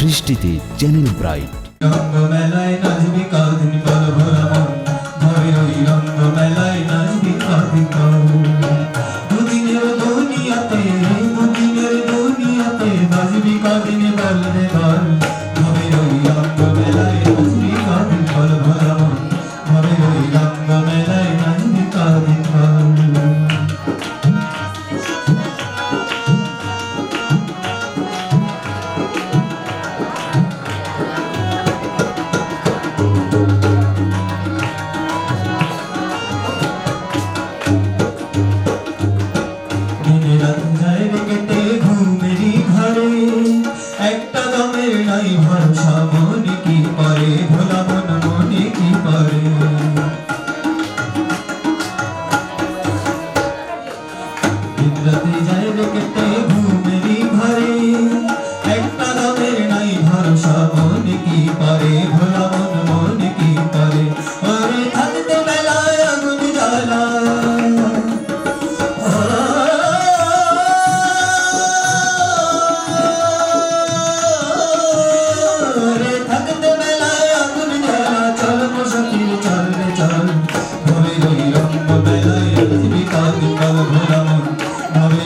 সৃষ্টিতে channel bright. দুদিনের দুনিয়াতে বাজবি কাদিনে বলবে বলবে इंद्रती जय कितने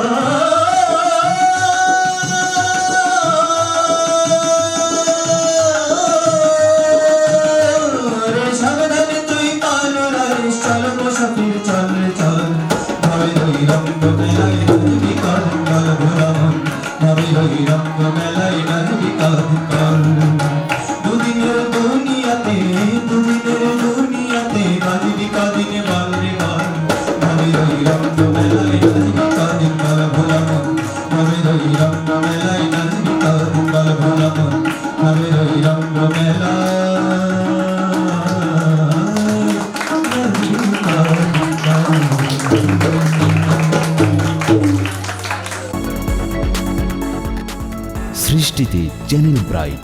아. সৃষ্টিতে চ্যানেল ব্রাইট